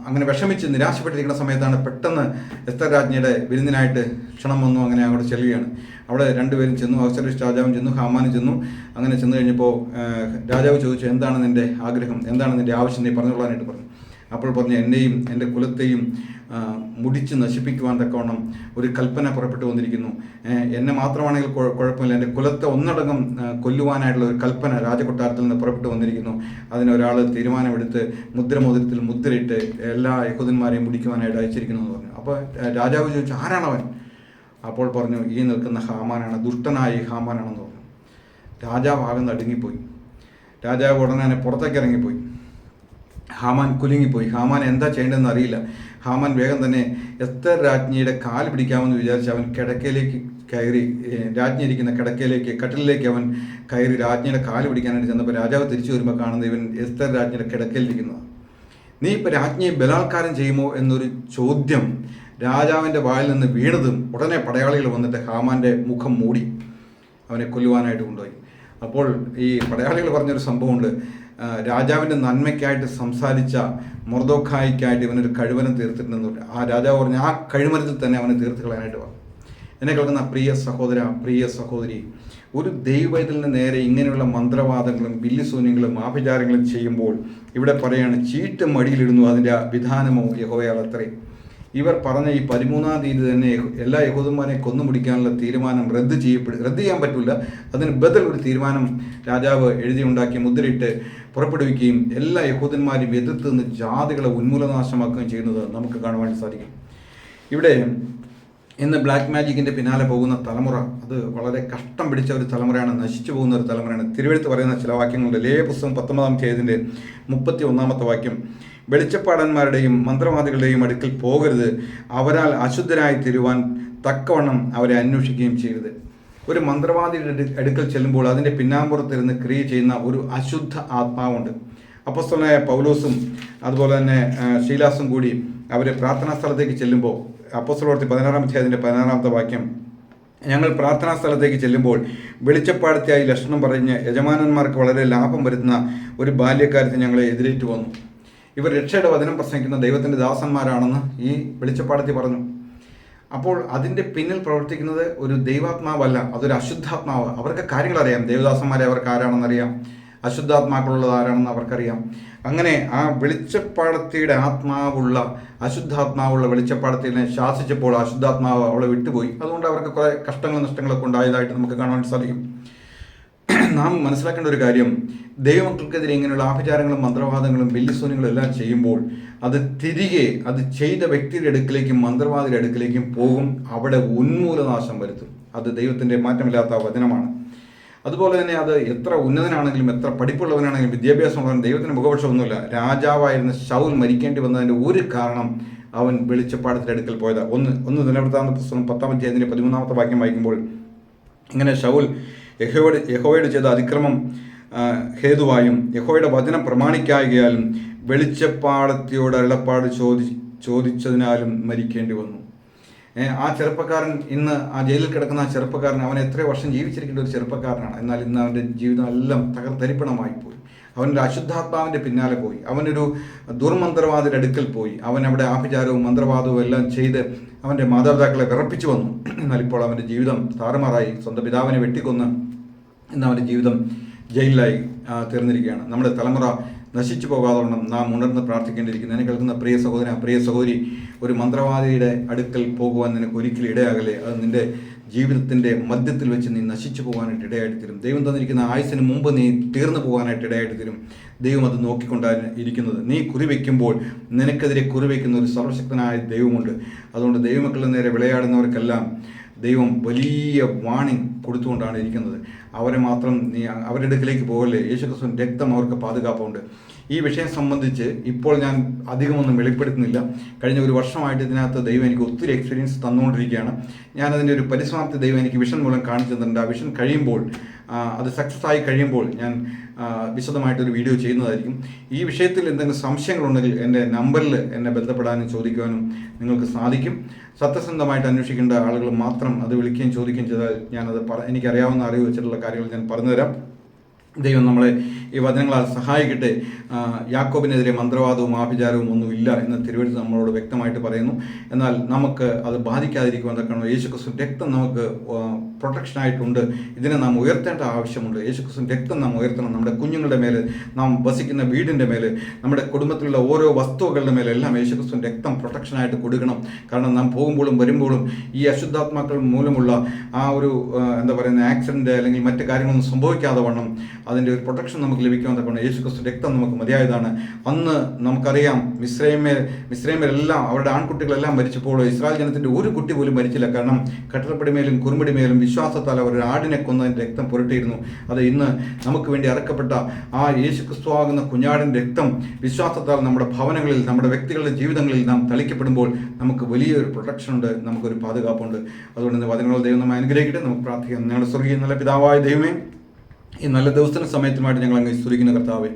അങ്ങനെ വിഷമിച്ച് നിരാശപ്പെട്ടിരിക്കുന്ന സമയത്താണ് പെട്ടെന്ന് എസ്തർ രാജ്ഞിയുടെ വിരുന്നിനായിട്ട് ക്ഷണം വന്നു അങ്ങനെ അങ്ങോട്ട് ചെല്ലുകയാണ്. അവിടെ രണ്ടുപേരും ചെന്നു അവസരസ് രാജാവും ചെന്നു ഹാമാനും ചെന്നു. അങ്ങനെ ചെന്നു കഴിഞ്ഞപ്പോൾ രാജാവ് ചോദിച്ചു എന്താണ് നിന്റെ ആഗ്രഹം? എന്താണ് നിന്റെ ആവശ്യം? നീ പറഞ്ഞുകൊള്ളാനായിട്ട് പറഞ്ഞു. അപ്പോൾ പറഞ്ഞ എന്നെയും എന്റെ കുലത്തെയും മുടിച്ച് നശിപ്പിക്കുവാൻ തക്കവണ്ണം ഒരു കൽപ്പന പുറപ്പെട്ടു വന്നിരിക്കുന്നു. എന്നെ മാത്രമാണെങ്കിൽ കുഴ- കുഴപ്പമില്ല. എന്റെ കുലത്തെ ഒന്നടങ്കം കൊല്ലുവാനായിട്ടുള്ള ഒരു കൽപ്പന രാജകൊട്ടാരത്തിൽ നിന്ന് പുറപ്പെട്ടു വന്നിരിക്കുന്നു. അതിന് ഒരാൾ തീരുമാനമെടുത്ത് മുദ്രമോതിരത്തിൽ മുദ്രയിട്ട് എല്ലാ യഹൂദന്മാരെയും മുടിക്കുവാനായിട്ട് അയച്ചിരിക്കുന്നു എന്ന് പറഞ്ഞു. അപ്പോൾ രാജാവ് ചോദിച്ചു ആരാണവൻ? അപ്പോൾ പറഞ്ഞു ഈ നിൽക്കുന്ന ഹാമാനാണ് ദുഷ്ടനായ ഈ ഹാമാനാണെന്ന് പറഞ്ഞു. രാജാവ് ആകുന്ന അടുങ്ങിപ്പോയി രാജാവ് ഉടനെ പുറത്തേക്ക് ഇറങ്ങിപ്പോയി. ഹാമാൻ കുലുങ്ങിപ്പോയി. ഹാമാൻ എന്താ ചെയ്യേണ്ടതെന്ന് അറിയില്ല. ഹാമാൻ വേഗം തന്നെ എസ്തർ രാജ്ഞിയുടെ കാൽ പിടിക്കാമെന്ന് വിചാരിച്ച് അവൻ കിടക്കയിലേക്ക് കയറി രാജ്ഞി ഇരിക്കുന്ന കിടക്കയിലേക്ക് കട്ടിലേക്ക് അവൻ കയറി രാജ്ഞിയുടെ കാൽ പിടിക്കാനായിട്ട് ചെന്നപ്പോൾ രാജാവ് തിരിച്ചു വരുമ്പോൾ കാണുന്നത് ഇവൻ എസ്തർ രാജ്ഞിയുടെ കിടക്കയിലിരിക്കുന്നതാണ് നീ ഇപ്പം രാജ്ഞിയെ ബലാത്കാരം ചെയ്യുമോ എന്നൊരു ചോദ്യം രാജാവിന്റെ വായിൽ നിന്ന് വീണതും ഉടനെ പടയാളികൾ വന്നിട്ട് ഹാമാന്റെ മുഖം മൂടി അവനെ കൊല്ലുവാനായിട്ട് കൊണ്ടുപോയി. അപ്പോൾ ഈ പടയാളികൾ പറഞ്ഞൊരു സംഭവമുണ്ട്. രാജാവിന്റെ നന്മയ്ക്കായിട്ട് സംസാരിച്ച മൊർദോഖായിക്കായിട്ട് ഇവനൊരു കഴിവനം തീർത്തിട്ടുണ്ടെന്ന് ആ രാജാവ് പറഞ്ഞു ആ കഴിമരത്തിൽ തന്നെ അവനെ തീർത്ത് കളയാനായിട്ട് വന്നു എന്നെ കേൾക്കുന്ന പ്രിയ സഹോദര പ്രിയ സഹോദരി ഒരു ദൈവത്തിന്റെ നേരെ ഇങ്ങനെയുള്ള മന്ത്രവാദങ്ങളും ബില്ലിസൂന്യങ്ങളും ആഭിചാരങ്ങളും ചെയ്യുമ്പോൾ ഇവിടെ പറയാണ് ചീട്ട് മടിയിലിടുന്നു അതിന്റെ വിധാനമോ യഹോയാൽ അത്രേ ഇവർ പറഞ്ഞ ഈ പതിമൂന്നാം തീയതി തന്നെ എല്ലാ യഹൂദന്മാരെയും കൊന്നുപിടിക്കാനുള്ള തീരുമാനം റദ്ദ് ചെയ്യപ്പെടും റദ്ദ് ചെയ്യാൻ പറ്റില്ല അതിന് ബദൽ ഒരു തീരുമാനം രാജാവ് എഴുതിയുണ്ടാക്കി മുദ്രയിട്ട് പുറപ്പെടുവിക്കുകയും എല്ലാ യഹൂദന്മാരും എതിർത്ത് നിന്ന് ജാതികളെ ഉന്മൂലനാശമാക്കുകയും ചെയ്യുന്നത് നമുക്ക് കാണുവാൻ സാധിക്കും. ഇവിടെ ഇന്ന് ബ്ലാക്ക് മാജിക്കിന്റെ പിന്നാലെ പോകുന്ന തലമുറ അത് വളരെ കഷ്ടം പിടിച്ച ഒരു തലമുറയാണ് നശിച്ചു പോകുന്ന ഒരു തലമുറയാണ്. തിരുവഴുത്ത് പറയുന്ന ചില വാക്യങ്ങളുണ്ട് ലേ പുസ്തകം പത്തൊമ്പതാം തീയതിന്റെ മുപ്പത്തി ഒന്നാമത്തെ വാക്യം. വെളിച്ചപ്പാടന്മാരുടെയും മന്ത്രവാദികളുടെയും അടുക്കൽ പോകരുത്. അവരാൽ അശുദ്ധരായി തീരുവാൻ തക്കവണ്ണം അവരെ അന്വേഷിക്കുകയും ചെയ്യരുത്. ഒരു മന്ത്രവാദിയുടെ അടുക്കൽ ചെല്ലുമ്പോൾ അതിന്റെ പിന്നാമ്പുറത്തിരുന്ന് ക്രിയ ചെയ്യുന്ന ഒരു അശുദ്ധ ആത്മാവുണ്ട്. അപ്പസ്തലനായ പൗലോസും അതുപോലെ തന്നെ ശീലാസും കൂടി അവർ പ്രാർത്ഥനാ സ്ഥലത്തേക്ക് ചെല്ലുമ്പോൾ അപ്പസ്തലോർത്തി പതിനാറാം അധ്യായത്തിന്റെ പതിനാറാമത്തെ വാക്യം ഞങ്ങൾ പ്രാർത്ഥനാ സ്ഥലത്തേക്ക് ചെല്ലുമ്പോൾ വെളിച്ചപ്പാടത്തിയായി ലക്ഷണം പറഞ്ഞ് യജമാനന്മാർക്ക് വളരെ ലാഭം വരുത്തുന്ന ഒരു ബാല്യക്കാരത്തെ ഞങ്ങളെ എതിരേറ്റ് വന്നു. ഇവർ രക്ഷയുടെ വചനം പ്രസംഗിക്കുന്ന ദൈവത്തിന്റെ ദാസന്മാരാണെന്ന് ഈ വെളിച്ചപ്പാടത്തി പറഞ്ഞു. അപ്പോൾ അതിന്റെ പിന്നിൽ പ്രവർത്തിക്കുന്നത് ഒരു ദൈവാത്മാവല്ല അതൊരു അശുദ്ധാത്മാവ്. അവർക്ക് കാര്യങ്ങൾ അറിയാം ദേവദാസന്മാരെ അവർക്ക് ആരാണെന്നറിയാം. അശുദ്ധാത്മാക്കളുള്ളത് ആരാണെന്ന് അവർക്കറിയാം. അങ്ങനെ ആ വെളിച്ചപ്പാടത്തിയുടെ ആത്മാവുള്ള അശുദ്ധാത്മാവുള്ള വെളിച്ചപ്പാടത്തിനെ ശാസിച്ചപ്പോൾ അശുദ്ധാത്മാവ് അവളെ വിട്ടുപോയി. അതുകൊണ്ട് അവർക്ക് കുറേ കഷ്ടങ്ങളും നഷ്ടങ്ങളൊക്കെ ഉണ്ടായതായിട്ട് നമുക്ക് കാണാൻ സാധിക്കും. നാം മനസ്സിലാക്കേണ്ട ഒരു കാര്യം ദൈവമക്കൾക്കെതിരെ ഇങ്ങനെയുള്ള ആഭിചാരങ്ങളും മന്ത്രവാദങ്ങളും ബില്ലിസൂന്യങ്ങളും എല്ലാം ചെയ്യുമ്പോൾ അത് തിരികെ അത് ചെയ്ത വ്യക്തിയുടെ അടുക്കിലേക്കും മന്ത്രവാദിയുടെ അടുക്കിലേക്കും പോകും അവിടെ ഉന്മൂലനാശം വരുത്തും. അത് ദൈവത്തിന്റെ മാറ്റമില്ലാത്ത വചനമാണ്. അതുപോലെ തന്നെ അത് എത്ര ഉന്നതനാണെങ്കിലും എത്ര പഠിപ്പുള്ളവനാണെങ്കിലും വിദ്യാഭ്യാസമുള്ളവൻ ദൈവത്തിന് മുഖപക്ഷമൊന്നുമില്ല. രാജാവായിരുന്ന ശൗൽ മരിക്കേണ്ടി വന്നതിന്റെ ഒരു കാരണം അവൻ വെളിച്ചപ്പാടത്തിന്റെ അടുക്കൽ പോയത്. ഒന്ന് ഒന്ന് നിലനിർത്താവുന്ന പുസ്തകം പത്താം അധ്യായത്തിന്റെ പതിമൂന്നാമത്തെ വാക്യം വായിക്കുമ്പോൾ ഇങ്ങനെ ശൗൽ യഹോയുടെ യഹോയുടെ ചെയ്ത അതിക്രമം ഹേതുവായും യഹോയുടെ വചനം പ്രമാണിക്കായകയാലും വെളിച്ചപ്പാടത്തിയോട് അരുളപ്പാട് ചോദി ചോദിച്ചതിനാലും മരിക്കേണ്ടി വന്നു. ആ ചെറുപ്പക്കാരൻ ഇന്ന് ആ ജയിലിൽ കിടക്കുന്ന ആ ചെറുപ്പക്കാരൻ അവൻ എത്ര വർഷം ജീവിച്ചിരിക്കേണ്ട ഒരു ചെറുപ്പക്കാരനാണ്. എന്നാൽ ഇന്ന് അവന്റെ ജീവിതം എല്ലാം തകർത്തരിപ്പണമായി പോയി. അവനൊരു അശുദ്ധാത്മാവിന്റെ പിന്നാലെ പോയി. അവനൊരു ദുർമന്ത്രവാദിയുടെ അടുക്കൽ പോയി. അവൻ അവിടെ ആഭിചാരവും മന്ത്രവാദവും എല്ലാം ചെയ്ത് അവന്റെ മാതാപിതാക്കളെ വിറപ്പിച്ചു വന്നു. എന്നാൽ ഇപ്പോൾ അവന്റെ ജീവിതം താറുമാറായി. സ്വന്തം പിതാവിനെ വെട്ടിക്കൊന്ന് ഇന്ന് അവന്റെ ജീവിതം ജയിലിലായി തീർന്നിരിക്കുകയാണ്. നമ്മുടെ തലമുറ നശിച്ചു പോകാതെ വണ്ണം നാം ഉണർന്ന് പ്രാർത്ഥിക്കേണ്ടിയിരിക്കുന്നു. എന്നെ കേൾക്കുന്ന പ്രിയ സഹോദര പ്രിയ സഹോദരി ഒരു മന്ത്രവാദിയുടെ അടുക്കൽ പോകുവാൻ നിനക്ക് ഒരിക്കലും ഇടയാകലെ അത് നിന്റെ ജീവിതത്തിന്റെ മധ്യത്തിൽ വെച്ച് നീ നശിച്ചു പോകാനായിട്ട് ഇടയായിട്ട് തരും. ദൈവം തന്നിരിക്കുന്ന ആയുസിന് മുമ്പ് നീ തീർന്നു പോകാനായിട്ട് ഇടയായിട്ട് തരും. ദൈവം അത് നോക്കിക്കൊണ്ടാണ് ഇരിക്കുന്നത്. നീ കുറിവെക്കുമ്പോൾ നിനക്കെതിരെ കുറിവെക്കുന്ന ഒരു സർവശക്തനായ ദൈവമുണ്ട്. അതുകൊണ്ട് ദൈവമക്കളുടെ നേരെ വിളയാടുന്നവർക്കെല്ലാം ദൈവം വലിയ വാണിംഗ് കൊടുത്തുകൊണ്ടാണ് ഇരിക്കുന്നത്. അവരെ മാത്രം നീ അവരുടെ അടുക്കിലേക്ക് പോകല്ലേ? യേശുക്രിസ്തു രക്തം അവർക്ക് പാതുകാപ്പുണ്ട്. ഈ വിഷയം സംബന്ധിച്ച് ഇപ്പോൾ ഞാൻ അധികമൊന്നും വെളിപ്പെടുത്തുന്നില്ല. കഴിഞ്ഞ ഒരു വർഷമായിട്ട് ഇതിനകത്ത് ദൈവം എനിക്ക് ഒത്തിരി എക്സ്പീരിയൻസ് തന്നുകൊണ്ടിരിക്കുകയാണ്. ഞാനതിന്റെ ഒരു പരിസമാപ്തി ദൈവം എനിക്ക് വിഷൻ മൂലം കാണിച്ചു തന്നിട്ടുണ്ട്. ആ വിഷൻ കഴിയുമ്പോൾ അത് സക്സസ് ആയി കഴിയുമ്പോൾ ഞാൻ വിശദമായിട്ടൊരു വീഡിയോ ചെയ്യുന്നതായിരിക്കും. ഈ വിഷയത്തിൽ എന്തെങ്കിലും സംശയങ്ങളുണ്ടെങ്കിൽ എന്റെ നമ്പറിൽ എന്നെ ബന്ധപ്പെടാനും ചോദിക്കുവാനും നിങ്ങൾക്ക് സാധിക്കും. സത്യസന്ധമായിട്ട് അന്വേഷിക്കേണ്ട ആളുകൾ മാത്രം അത് വിളിക്കുകയും ചോദിക്കുകയും ചെയ്താൽ ഞാനത് പറ എനിക്കറിയാവുന്ന അറിവ് വെച്ചിട്ടുള്ള കാര്യങ്ങൾ ഞാൻ പറഞ്ഞുതരാം. ദൈവം നമ്മളെ ഈ വചനങ്ങളാൽ സഹായിക്കട്ടെ. യാക്കോബിനെതിരെ മന്ത്രവാദവും ആഭിചാരവും ഒന്നുമില്ല എന്ന് തിരുവഴുത്ത് നമ്മളോട് വ്യക്തമായിട്ട് പറയുന്നു. എന്നാൽ നമുക്ക് അത് ബാധിക്കാതിരിക്കുവാൻ തക്കണം യേശുക്രിസ്തു രക്തം നമുക്ക് പ്രൊട്ടക്ഷൻ ആയിട്ടുണ്ട്. ഇതിനെ നാം ഉയർത്തേണ്ട ആവശ്യമുണ്ട്. യേശുക്രിസ്തു രക്തം നാം ഉയർത്തണം. നമ്മുടെ കുഞ്ഞുങ്ങളുടെ മേലെ നാം വസിക്കുന്ന വീടിന്റെ മേലെ നമ്മുടെ കുടുംബത്തിലുള്ള ഓരോ വസ്തുക്കളുടെ മേലെ എല്ലാം യേശുക്രിസ്തു രക്തം പ്രൊട്ടക്ഷനായിട്ട് കൊടുക്കണം. കാരണം നാം പോകുമ്പോഴും വരുമ്പോഴും ഈ അശുദ്ധാത്മാക്കൾ മൂലമുള്ള ആ ഒരു എന്താ പറയുന്ന ആക്സിഡന്റ് അല്ലെങ്കിൽ മറ്റു കാര്യങ്ങളൊന്നും സംഭവിക്കാതെ വണ്ണം അതിന്റെ ഒരു പ്രൊട്ടക്ഷൻ നമുക്ക് ലഭിക്കുവാൻ തക്കണം യേശുക്രിസ്തു രക്തം നമുക്ക് മതിയായതാണ്. അന്ന് നമുക്കറിയാം മിശ്രൈമേ മിശ്രൈമേലെല്ലാം അവരുടെ ആൺകുട്ടികളെല്ലാം മരിച്ചപ്പോൾ ഇസ്രായേൽ ജനത്തിന്റെ ഒരു കുട്ടി പോലും മരിച്ചില്ല. കാരണം കട്ടറപ്പടിമേലും കുറുമ്പടിമേലും വിശ്വാസത്താൽ അവർ ആടിനെ കൊന്നതിന്റെ രക്തം പുരട്ടിയിരുന്നു. അത് ഇന്ന് നമുക്ക് വേണ്ടി അറക്കപ്പെട്ട ആ യേശു ക്രിസ്തു ആകുന്ന കുഞ്ഞാടിന്റെ രക്തം വിശ്വാസത്താൽ നമ്മുടെ ഭവനങ്ങളിൽ നമ്മുടെ വ്യക്തികളുടെ ജീവിതങ്ങളിൽ നാം തളിക്കപ്പെടുമ്പോൾ നമുക്ക് വലിയൊരു പ്രൊട്ടക്ഷൻ ഉണ്ട് നമുക്കൊരു പാതുകാപ്പുണ്ട്. അതുകൊണ്ട് വചനങ്ങൾ ദൈവം നമ്മൾ അനുഗ്രഹിക്കട്ടെ. നമുക്ക് പ്രാർത്ഥിക്കാം. നിങ്ങളുടെ സ്വർഗീയ നല്ല പിതാവായ ദൈവമേ ഈ നല്ല ദിവസത്തിന് സമയത്തുമായിട്ട് ഞങ്ങൾ അങ്ങ് സ്തുതിക്കുന്ന കർത്താവെ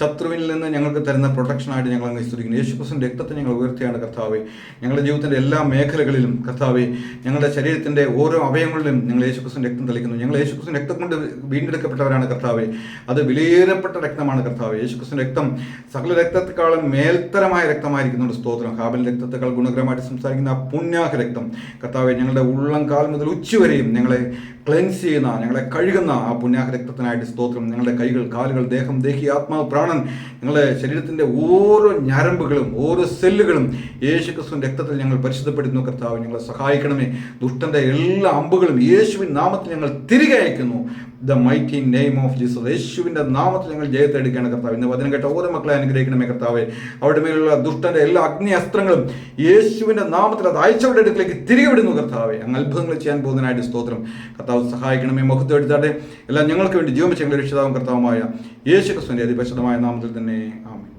ശത്രുവിൽ നിന്ന് ഞങ്ങൾക്ക് തരുന്ന പ്രൊട്ടക്ഷനായിട്ട് ഞങ്ങൾ അങ്ങ് സ്തുതിക്കുന്നു. യേശുക്രിസ്തുവിന്റെ രക്തത്തെ ഞങ്ങൾ ഉയർത്തിയാണ് കർത്താവെ. ഞങ്ങളുടെ ജീവിതത്തിന്റെ എല്ലാ മേഖലകളിലും കർത്താവെ ഞങ്ങളുടെ ശരീരത്തിന്റെ ഓരോ അവയവങ്ങളിലും ഞങ്ങൾ യേശുക്രിസ്തുവിന്റെ രക്തം തളിക്കുന്നു. ഞങ്ങൾ യേശുക്രിസ്തുവിന്റെ രക്തം കൊണ്ട് വീണ്ടെടുക്കപ്പെട്ടവരാണ് കർത്താവെ. അത് വിലയേറപ്പെട്ട രക്തമാണ് കർത്താവ്. യേശുക്രിസ്തുവിന്റെ രക്തം സകല രക്തത്തെക്കാളും മേൽത്തരമായ രക്തമായിരിക്കുന്നുണ്ട്. സ്തോത്രം. ഹാബൽ രക്തത്തെക്കാൾ ഗുണകരമായിട്ട് സംസാരിക്കുന്ന ആ പുണ്യാഹ രക്തം കർത്താവെ ഞങ്ങളുടെ ഉള്ളം കാൽ മുതൽ ഉച്ചവരെയും ഞങ്ങളെ ക്ലെൻസ് ചെയ്യുന്ന ഞങ്ങളെ കഴുകുന്ന ആ പുണ്യാഹ രക്തത്തിനായിട്ട് സ്തോത്രം. ഞങ്ങളുടെ കൈകൾ കാലുകൾ ദേഹം ദേഹി ആത്മാവ് പ്രാണൻ ഞങ്ങളുടെ ശരീരത്തിന്റെ ഓരോ ഞരമ്പുകളും ഓരോ സെല്ലുകളും യേശു ക്രിസ്തു രക്തത്തിൽ ഞങ്ങൾ പരിശുദ്ധപ്പെടുത്തുന്നു. കർത്താവ് ഞങ്ങളെ സഹായിക്കണമേ. ദുഷ്ടന്റെ എല്ലാ അമ്പുകളും യേശുവിൻ നാമത്തിൽ ഞങ്ങൾ തിരികെ അയക്കുന്നു. The mighty name of Jesus യേശുവിന്റെ നാമത്തിൽ ഞങ്ങൾ ജയത്തെടുക്കുകയാണ് കർത്താവ്. ഇന്ന് വചനം കേട്ട ഓരോ മക്കളെ അനുഗ്രഹിക്കണമേ കർത്താവ്. അവരുടെ മേലുള്ള ദുഷ്ടന്റെ എല്ലാ അഗ്നി അസ്ത്രങ്ങളും യേശുവിന്റെ നാമത്തിൽ അത് അയച്ചവരുടെ അടുക്കിലേക്ക് തിരികെ വിടുന്നു കർത്താവെ. അങ്ങ് അത്ഭുതങ്ങൾ ചെയ്യാൻ പോകുന്നതിനായിട്ട് സ്തോത്രം. കർത്താവ് സഹായിക്കണമേ. മുഖത്ത് എടുത്താട്ടെ എല്ലാം ഞങ്ങൾക്ക് വേണ്ടി ഞങ്ങളുടെ രക്ഷിതാവും കർത്താവുമായ യേശു ക്രിസ്തുവിന്റെ അതിപരിശുദ്ധമായ നാമത്തിൽ തന്നെ. ആമേൻ.